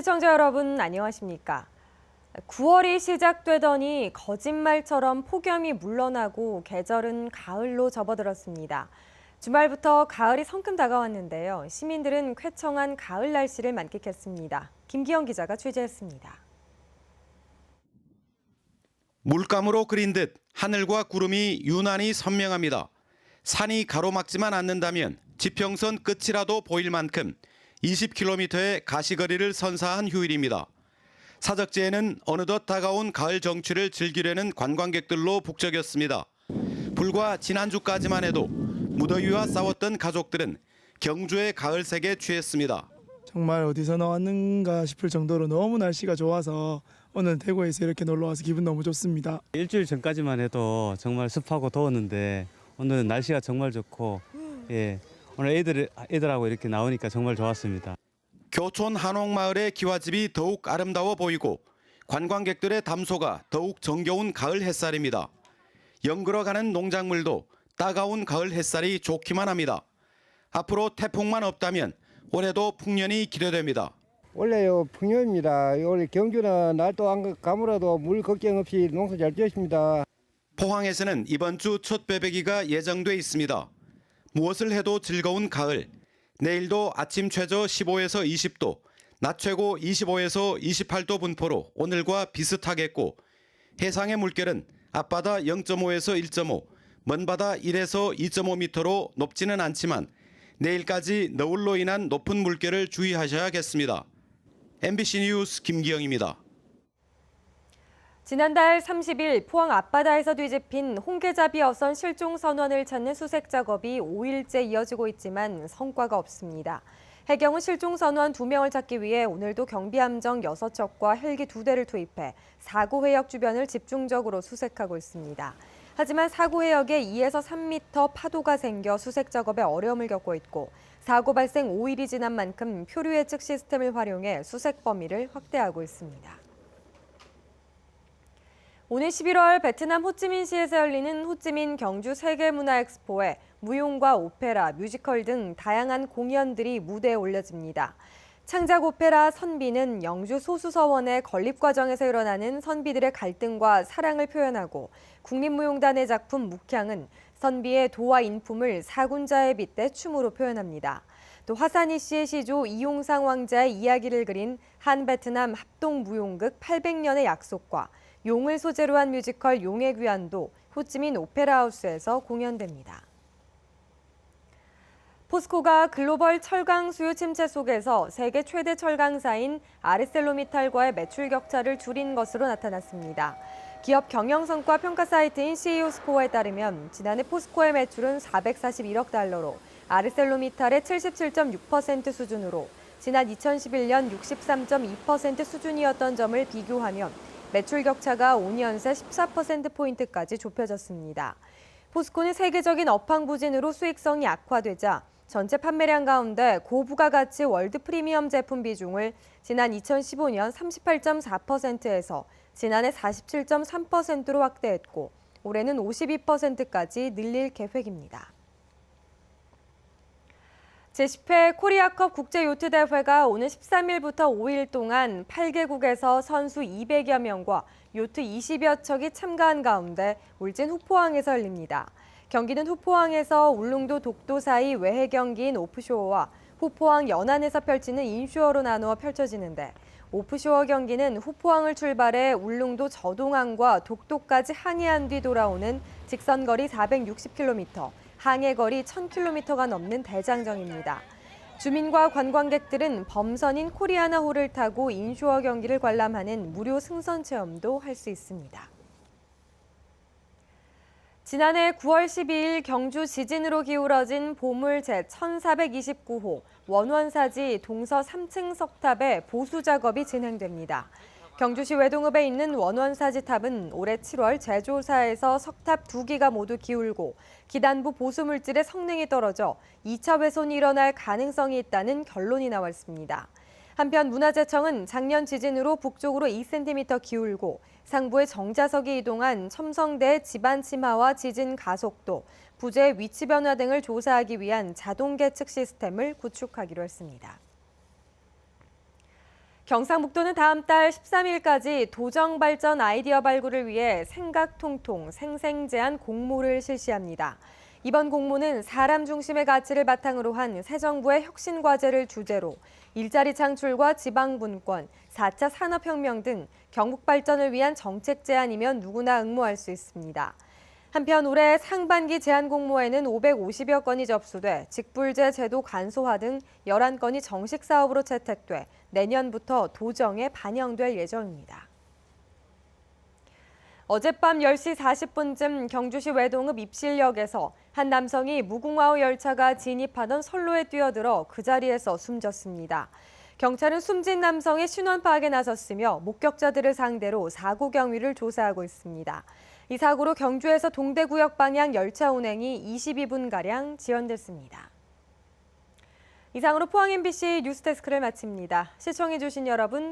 시청자 여러분 안녕하십니까? 9월이 시작되더니 거짓말처럼 폭염이 물러나고 계절은 가을로 접어들었습니다. 주말부터 가을이 성큼 다가왔는데요. 시민들은 쾌청한 가을 날씨를 만끽했습니다. 김기영 기자가 취재했습니다. 물감으로 그린 듯 하늘과 구름이 유난히 선명합니다. 산이 가로막지만 않는다면 지평선 끝이라도 보일 만큼 20km의 가시거리를 선사한 휴일입니다. 사적지에는 어느덧 다가온 가을 정취를 즐기려는 관광객들로 북적였습니다. 불과 지난주까지만 해도 무더위와 싸웠던 가족들은 경주의 가을색에 취했습니다. 정말 어디서 나왔는가 싶을 정도로 너무 날씨가 좋아서 오늘 대구에서 이렇게 놀러 와서 기분 너무 좋습니다. 일주일 전까지만 해도 정말 습하고 더웠는데 오늘은 날씨가 정말 좋고 예 오늘 애들 애들하고 이렇게 나오니까 정말 좋았습니다. 교촌 한옥마을의 기와집이 더욱 아름다워 보이고 관광객들의 담소가 더욱 정겨운 가을 햇살입니다. 영글어가는 농작물도 따가운 가을 햇살이 좋기만 합니다. 앞으로 태풍만 없다면 올해도 풍년이 기대됩니다. 원래요 풍년입니다. 원래 경주는 날도 안 가물어도 물 걱정 없이 농사 잘 지었습니다. 포항에서는 이번 주 첫 배배기가 예정돼 있습니다. 무엇을 해도 즐거운 가을. 내일도 아침 최저 15에서 20도, 낮 최고 25에서 28도 분포로 오늘과 비슷하겠고 해상의 물결은 앞바다 0.5에서 1.5, 먼바다 1에서 2.5m로 높지는 않지만 내일까지 너울로 인한 높은 물결을 주의하셔야겠습니다. MBC 뉴스 김기영입니다. 지난달 30일 포항 앞바다에서 뒤집힌 홍게잡이 어선 실종 선원을 찾는 수색 작업이 5일째 이어지고 있지만 성과가 없습니다. 해경은 실종 선원 2명을 찾기 위해 오늘도 경비함정 6척과 헬기 2대를 투입해 사고 해역 주변을 집중적으로 수색하고 있습니다. 하지만 사고 해역에 2에서 3m 파도가 생겨 수색 작업에 어려움을 겪고 있고 사고 발생 5일이 지난 만큼 표류 예측 시스템을 활용해 수색 범위를 확대하고 있습니다. 오늘 11월 베트남 호찌민시에서 열리는 호찌민 경주 세계문화엑스포에 무용과 오페라, 뮤지컬 등 다양한 공연들이 무대에 올려집니다. 창작 오페라 선비는 영주 소수서원의 건립 과정에서 일어나는 선비들의 갈등과 사랑을 표현하고 국립무용단의 작품 묵향은 선비의 도와 인품을 사군자에 빗대 춤으로 표현합니다. 또 화산이 씨의 시조 이용상 왕자의 이야기를 그린 한 베트남 합동 무용극 800년의 약속과 용을 소재로 한 뮤지컬 용의 귀환도 호찌민 오페라 하우스에서 공연됩니다. 포스코가 글로벌 철강 수요 침체 속에서 세계 최대 철강사인 아르셀로미탈과의 매출 격차를 줄인 것으로 나타났습니다. 기업 경영 성과 평가 사이트인 CEO 스코어에 따르면 지난해 포스코의 매출은 441억 달러로 아르셀로미탈의 77.6% 수준으로 지난 2011년 63.2% 수준이었던 점을 비교하면 매출 격차가 5년 새 14%포인트까지 좁혀졌습니다. 포스코는 세계적인 업황 부진으로 수익성이 악화되자 전체 판매량 가운데 고부가가치 월드 프리미엄 제품 비중을 지난 2015년 38.4%에서 지난해 47.3%로 확대했고 올해는 52%까지 늘릴 계획입니다. 제10회 코리아컵 국제요트대회가 오늘 13일부터 5일 동안 8개국에서 선수 200여 명과 요트 20여 척이 참가한 가운데 울진 후포항에서 열립니다. 경기는 후포항에서 울릉도 독도 사이 외해 경기인 오프쇼어와 후포항 연안에서 펼치는 인쇼어로 나누어 펼쳐지는데 오프쇼어 경기는 후포항을 출발해 울릉도 저동항과 독도까지 항해한 뒤 돌아오는 직선거리 460km, 항해 거리 1000km가 넘는 대장정입니다. 주민과 관광객들은 범선인 코리아나호를 타고 인쇼어 경기를 관람하는 무료 승선 체험도 할 수 있습니다. 지난해 9월 12일 경주 지진으로 기울어진 보물 제1429호 원원사지 동서 3층 석탑의 보수 작업이 진행됩니다. 경주시 외동읍에 있는 원원사지 탑은 올해 7월 제조사에서 석탑 두 기가 모두 기울고 기단부 보수 물질의 성능이 떨어져 2차 훼손이 일어날 가능성이 있다는 결론이 나왔습니다. 한편 문화재청은 작년 지진으로 북쪽으로 2cm 기울고 상부의 정자석이 이동한 첨성대 지반 침하와 지진 가속도, 부재 위치 변화 등을 조사하기 위한 자동 계측 시스템을 구축하기로 했습니다. 경상북도는 다음 달 13일까지 도정 발전 아이디어 발굴을 위해 생각통통 생생제한 공모를 실시합니다. 이번 공모는 사람 중심의 가치를 바탕으로 한 새 정부의 혁신 과제를 주제로 일자리 창출과 지방 분권, 4차 산업혁명 등 경북 발전을 위한 정책 제안이면 누구나 응모할 수 있습니다. 한편 올해 상반기 제안 공모에는 550여 건이 접수돼 직불제 제도 간소화 등 11건이 정식 사업으로 채택돼 내년부터 도정에 반영될 예정입니다. 어젯밤 10시 40분쯤 경주시 외동읍 입실역에서 한 남성이 무궁화호 열차가 진입하던 선로에 뛰어들어 그 자리에서 숨졌습니다. 경찰은 숨진 남성의 신원 파악에 나섰으며 목격자들을 상대로 사고 경위를 조사하고 있습니다. 이 사고로 경주에서 동대구역 방향 열차 운행이 22분가량 지연됐습니다. 이상으로 포항 MBC 뉴스데스크를 마칩니다. 시청해주신 여러분